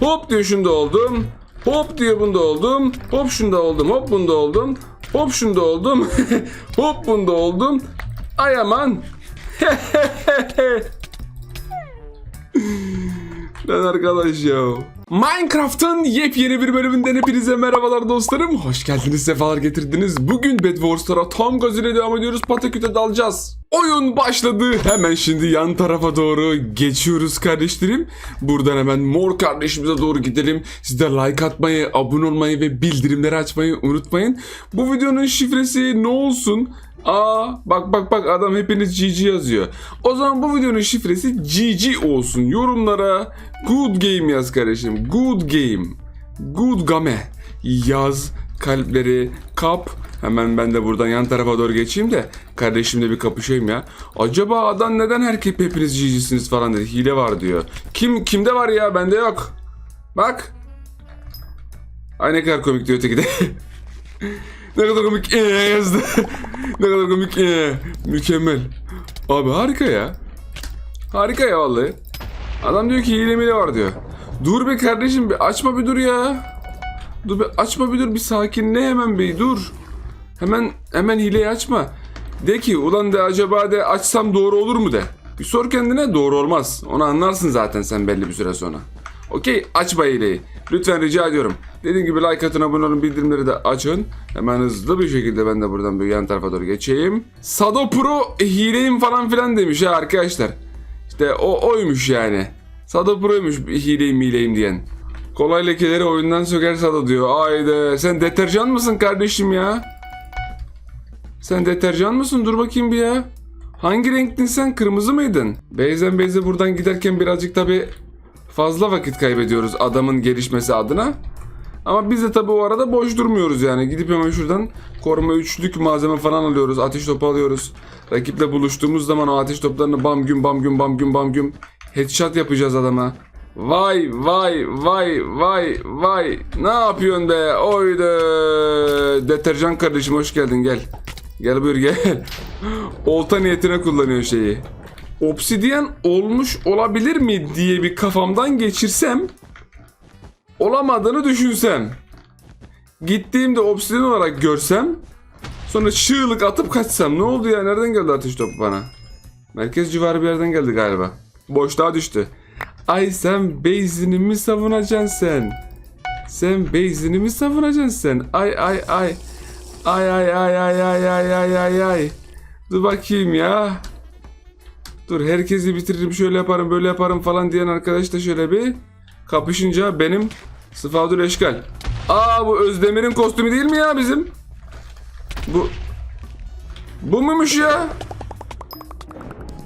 Hop diyor şunda oldum. Hop diyor bunda oldum. Hop şunda oldum. Hop bunda oldum. Hop şunda oldum. Hop bunda oldum. Ay aman. Lan arkadaş ya. Minecraft'ın yepyeni bir bölümünden hepinize merhabalar dostlarım. Hoş geldiniz, sefalar getirdiniz. Bugün Bed Wars'lara tam gaz ile devam ediyoruz. Pataküte dalacağız. Oyun başladı. Hemen şimdi yan tarafa doğru geçiyoruz kardeşlerim. Buradan hemen mor kardeşimize doğru gidelim. Siz de like atmayı, abone olmayı ve bildirimleri açmayı unutmayın. Bu videonun şifresi ne olsun? Aa bak bak bak adam hepiniz GG yazıyor. O zaman bu videonun şifresi GG olsun. Yorumlara good game yaz kardeşim. Good game. Good game. Yaz kalpleri kap. Hemen ben de buradan yan tarafa doğru geçeyim de kardeşimle bir kapışayım ya. Acaba adam neden herkes hepiniz GG'siniz falan dedi. Hile var diyor. Kim kimde var ya bende yok. Bak. Ay ne kadar komik diyor öteki de. Ne kadar komik ee, yazdı. ne kadar komik ee. Mükemmel. Abi harika ya. Harika ya vallahi. Adam diyor ki hile mile var diyor. Dur be kardeşim bir açma bir dur ya. Dur bir açma bir dur bir sakinle hemen bir dur. Hemen hemen hileyi açma. De ki ulan de acaba de açsam doğru olur mu de. Bir sor kendine doğru olmaz. Onu anlarsın zaten sen belli bir süre sonra. Okey açma hileyi. Lütfen rica ediyorum. Dediğim gibi like atın abone bildirimleri de açın. Hemen hızlı bir şekilde ben de buradan bir yan tarafa doğru geçeyim. Sado Pro hileyim falan filan demiş ha arkadaşlar. İşte o oymuş yani. Sado Pro'ymuş hileyim hileyim diyen. Kolay lekeleri oyundan söker Sado diyor. Haydi sen deterjan mısın kardeşim ya? Sen deterjan mısın? Dur bakayım bir ya. Hangi renktin sen? Kırmızı mıydın? Beyzen Beyze buradan giderken birazcık tabi fazla vakit kaybediyoruz adamın gelişmesi adına. Ama biz de tabi o arada boş durmuyoruz yani. Gidip hemen şuradan koruma üçlük malzeme falan alıyoruz. Ateş topu alıyoruz. Rakiple buluştuğumuz zaman o ateş toplarını bam güm bam güm bam güm bam güm headshot yapacağız adama. Vay vay vay vay vay. Ne yapıyorsun be? Oydu. Deterjan kardeşim hoş geldin gel. Gel buyur gel. Olta niyetine kullanıyor şeyi. Obsidiyen olmuş olabilir mi diye bir kafamdan geçirsem olamadığını düşünsem gittiğimde obsidiyen olarak görsem sonra çığlık atıp kaçsam ne oldu ya nereden geldi ateş topu bana? Merkez civarı bir yerden geldi galiba. Boşluğa düştü. Ay sen base'ini mi savunacaksın sen? Sen base'ini mi savunacaksın sen? Ay ay ay. Ay ay ay ay ay ay ay ay ay. Dur bakayım ya Dur herkesi bitiririm şöyle yaparım böyle yaparım falan diyen arkadaş da şöyle bir kapışınca benim Sıfadır Eşkal. Aa bu Özdemir'in kostümü değil mi ya bizim? Bu Bu muymuş ya?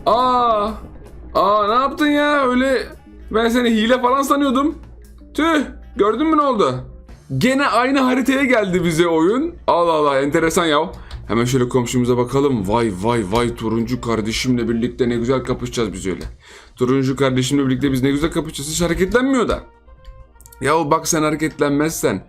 Aa Aa ne yaptın ya öyle ben seni hile falan sanıyordum. Tüh gördün mü ne oldu? Gene aynı haritaya geldi bize oyun. Allah Allah enteresan ya. Hemen şöyle komşumuza bakalım. Vay vay vay turuncu kardeşimle birlikte ne güzel kapışacağız biz öyle. Turuncu kardeşimle birlikte biz ne güzel kapışacağız. Hiç hareketlenmiyor da. Ya bak sen hareketlenmezsen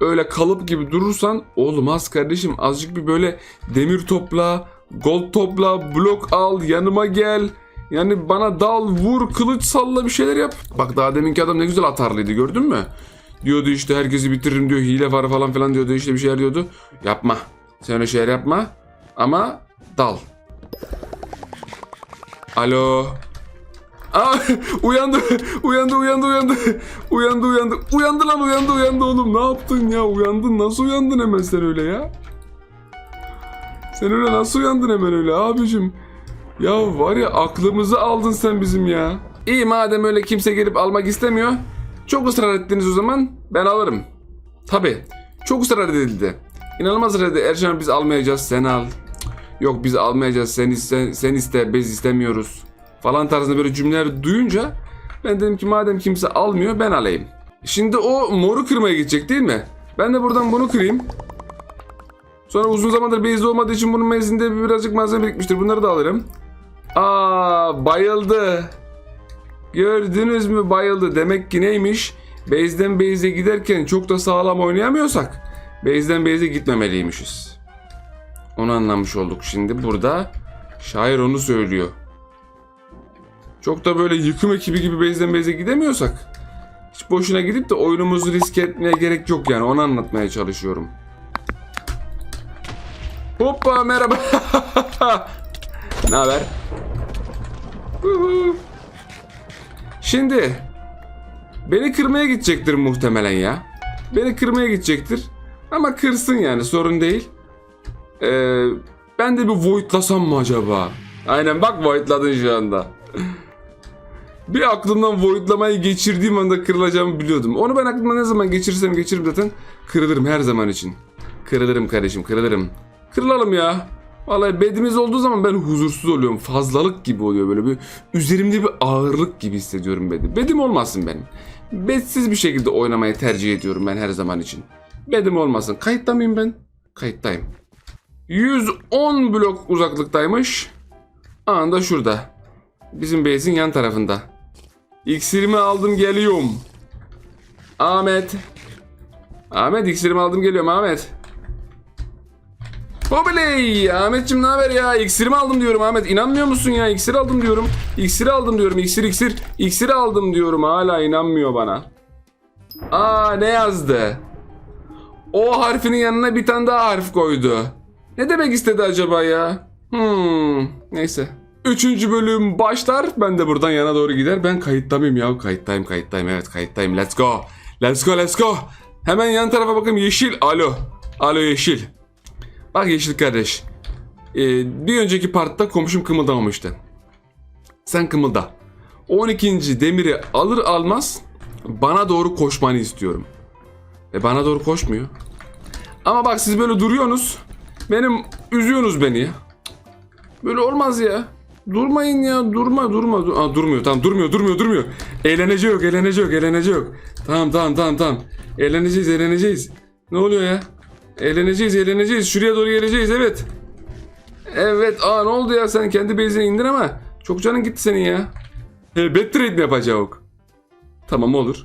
öyle kalıp gibi durursan olmaz kardeşim. Azıcık bir böyle demir topla, gold topla, blok al, yanıma gel. Yani bana dal, vur, kılıç salla bir şeyler yap. Bak daha deminki adam ne güzel atarlıydı gördün mü? Diyordu işte herkesi bitiririm diyor, hile var falan filan diyordu işte bir şeyler diyordu. Yapma. Sen öyle şeyler yapma. Ama dal. Alo. Aa, uyandı, uyandı, uyandı, uyandı. Uyandı, uyandı. Uyandı lan, uyandı, uyandı oğlum. Ne yaptın ya? Uyandın. Nasıl uyandın hemen sen öyle ya? Sen öyle nasıl uyandın hemen öyle abicim? Ya var ya aklımızı aldın sen bizim ya. İyi madem öyle kimse gelip almak istemiyor. Çok ısrar ettiniz o zaman ben alırım. Tabi. Çok ısrar edildi. İnanılmaz edildi. Erşan biz almayacağız sen al. Yok biz almayacağız sen iste, sen iste biz istemiyoruz. Falan tarzında böyle cümleler duyunca ben dedim ki madem kimse almıyor ben alayım. Şimdi o moru kırmaya gidecek değil mi? Ben de buradan bunu kırayım. Sonra uzun zamandır base'de olmadığı için bunun mezinde birazcık malzeme birikmiştir. Bunları da alırım. Aa bayıldı. Gördünüz mü bayıldı. Demek ki neymiş? Base'den base'e giderken çok da sağlam oynayamıyorsak base'den base'e gitmemeliymişiz. Onu anlamış olduk. Şimdi burada şair onu söylüyor. Çok da böyle yıkım ekibi gibi base'den base'e gidemiyorsak Hiç boşuna gidip de oyunumuzu risk etmeye gerek yok yani onu anlatmaya çalışıyorum. Hoppa merhaba. ne haber? Şimdi beni kırmaya gidecektir muhtemelen ya. Beni kırmaya gidecektir. Ama kırsın yani sorun değil. Ee, ben de bir voidlasam mı acaba? Aynen bak voidladın şu anda. bir aklımdan voidlamayı geçirdiğim anda kırılacağımı biliyordum. Onu ben aklımdan ne zaman geçirirsem geçiririm zaten kırılırım her zaman için. Kırılırım kardeşim kırılırım. Kırılalım ya. Vallahi bedimiz olduğu zaman ben huzursuz oluyorum. Fazlalık gibi oluyor böyle bir üzerimde bir ağırlık gibi hissediyorum bedim. Bedim olmasın benim. Bedsiz bir şekilde oynamayı tercih ediyorum ben her zaman için. Bedim olmasın. Kayıtta mıyım ben? Kayıttayım. 110 blok uzaklıktaymış. Anda şurada. Bizim base'in yan tarafında. İksirimi aldım geliyorum. Ahmet. Ahmet iksirimi aldım geliyorum Ahmet. Hobiley! Ahmetciğim ne haber ya? İksirimi aldım diyorum Ahmet. İnanmıyor musun ya? İksir aldım diyorum. İksiri aldım diyorum. İksir iksir. İksiri aldım diyorum. Hala inanmıyor bana. Aa ne yazdı? O harfinin yanına bir tane daha harf koydu. Ne demek istedi acaba ya? Hmm, neyse. Üçüncü bölüm başlar. Ben de buradan yana doğru gider. Ben kayıtta mıyım ya? Kayıttayım, kayıttayım. Evet, kayıttayım. Let's go. Let's go, let's go. Hemen yan tarafa bakayım. Yeşil. Alo. Alo yeşil. Bak yeşil kardeş. Ee, bir önceki partta komşum kımıldamamıştı. Sen kımılda. 12. demiri alır almaz bana doğru koşmanı istiyorum. E bana doğru koşmuyor. Ama bak siz böyle duruyorsunuz. Benim üzüyorsunuz beni. Böyle olmaz ya. Durmayın ya durma durma. Dur Aa, durmuyor tamam durmuyor durmuyor durmuyor. Eğlence yok eğlence yok eğlence yok. Tamam tamam tamam tamam. Eğleneceğiz eğleneceğiz. Ne oluyor ya? Eğleneceğiz eğleneceğiz. Şuraya doğru geleceğiz evet. Evet aa ne oldu ya sen kendi base'ine indin ama çok canın gitti senin ya. He bet trade mi yapacak? Tamam olur.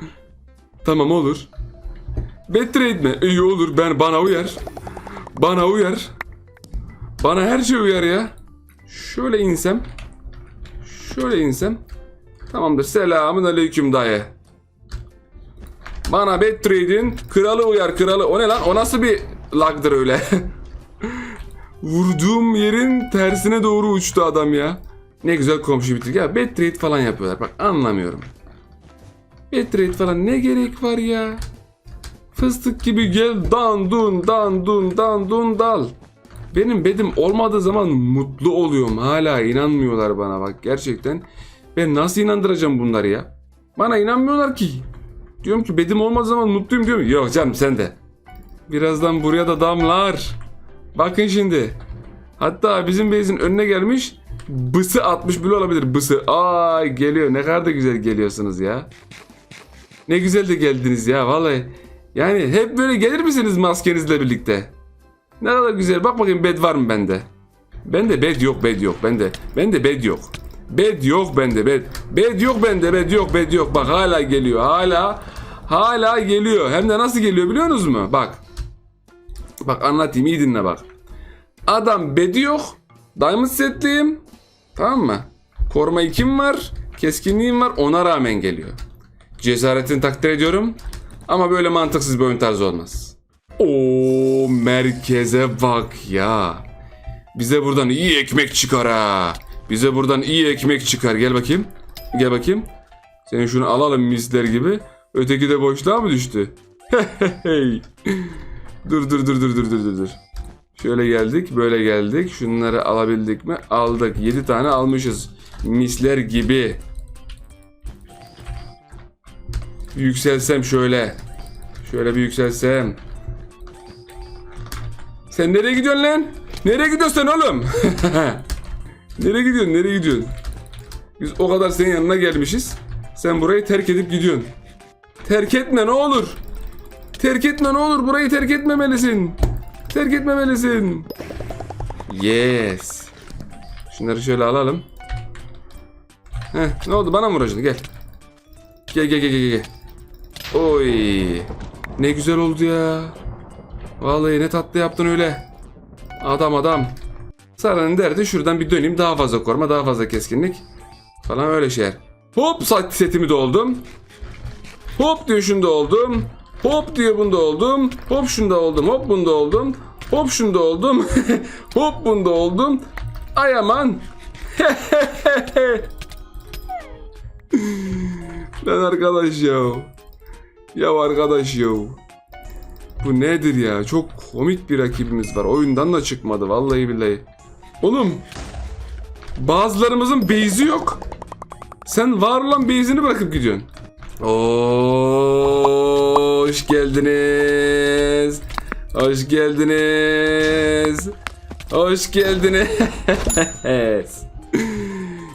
tamam olur. Bet trade mi? İyi olur ben bana uyar. Bana uyar. Bana her şey uyar ya. Şöyle insem. Şöyle insem. Tamamdır. Selamun aleyküm dayı. Bana bet trade'in kralı uyar kralı. O ne lan? O nasıl bir lagdır öyle? Vurduğum yerin tersine doğru uçtu adam ya. Ne güzel komşu bitirdik. Ya bet trade falan yapıyorlar. Bak anlamıyorum. Bet trade falan ne gerek var ya? Fıstık gibi gel dan dun dan dun dan dun dal. Benim bedim olmadığı zaman mutlu oluyorum. Hala inanmıyorlar bana bak gerçekten. Ben nasıl inandıracağım bunları ya? Bana inanmıyorlar ki. Diyorum ki bedim olmadığı zaman mutluyum diyorum. Yok canım sen de. Birazdan buraya da damlar. Bakın şimdi. Hatta bizim base'in önüne gelmiş. Bısı atmış bile olabilir. Bısı. Ay geliyor. Ne kadar da güzel geliyorsunuz ya. Ne güzel de geldiniz ya vallahi. Yani hep böyle gelir misiniz maskenizle birlikte? Ne kadar güzel. Bak bakayım bed var mı bende? Bende bed yok, bed yok. Bende bende bed yok. Bed yok bende bed. Bed yok bende bed yok bed yok. Bak hala geliyor. Hala hala geliyor. Hem de nasıl geliyor biliyor musunuz mu? Bak. Bak anlatayım iyi dinle bak. Adam bedi yok. Diamond setliyim. Tamam mı? Koruma 2'm var. Keskinliğim var. Ona rağmen geliyor. Cesaretini takdir ediyorum. Ama böyle mantıksız bir oyun tarzı olmaz. O merkeze bak ya. Bize buradan iyi ekmek çıkar ha. Bize buradan iyi ekmek çıkar. Gel bakayım. Gel bakayım. Senin şunu alalım misler gibi. Öteki de boşluğa mı düştü? dur dur dur dur dur dur dur. dur. Şöyle geldik, böyle geldik. Şunları alabildik mi? Aldık. 7 tane almışız. Misler gibi. Yükselsem şöyle. Şöyle bir yükselsem. Sen nereye gidiyorsun lan? Nereye gidiyorsun sen oğlum? nereye gidiyorsun? Nereye gidiyorsun? Biz o kadar senin yanına gelmişiz. Sen burayı terk edip gidiyorsun. Terk etme ne olur. Terk etme ne olur. Burayı terk etmemelisin. Terk etmemelisin. Yes. Şunları şöyle alalım. Heh, ne oldu? Bana mı vuracaksın? Gel. Gel gel gel gel gel. Oy. Ne güzel oldu ya. Vallahi ne tatlı yaptın öyle. Adam adam. Sara'nın derdi şuradan bir döneyim daha fazla koruma daha fazla keskinlik. Falan öyle şeyler. Hop setimi doldum. Hop diyor şunda oldum. Hop diyor bunda oldum. Hop şunda oldum. Hop bunda oldum. Hop şunda oldum. Hop bunda oldum. Ay aman. Lan arkadaş ya. Ya arkadaş ya. Bu nedir ya? Çok komik bir rakibimiz var. Oyundan da çıkmadı vallahi billahi. Oğlum bazılarımızın base'i yok. Sen var olan base'ini bırakıp gidiyorsun. Oo, hoş geldiniz. Hoş geldiniz. Hoş geldiniz.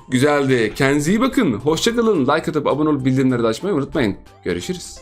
Güzeldi. Kendinize iyi bakın. Hoşçakalın. Like atıp abone olup bildirimleri de açmayı unutmayın. Görüşürüz.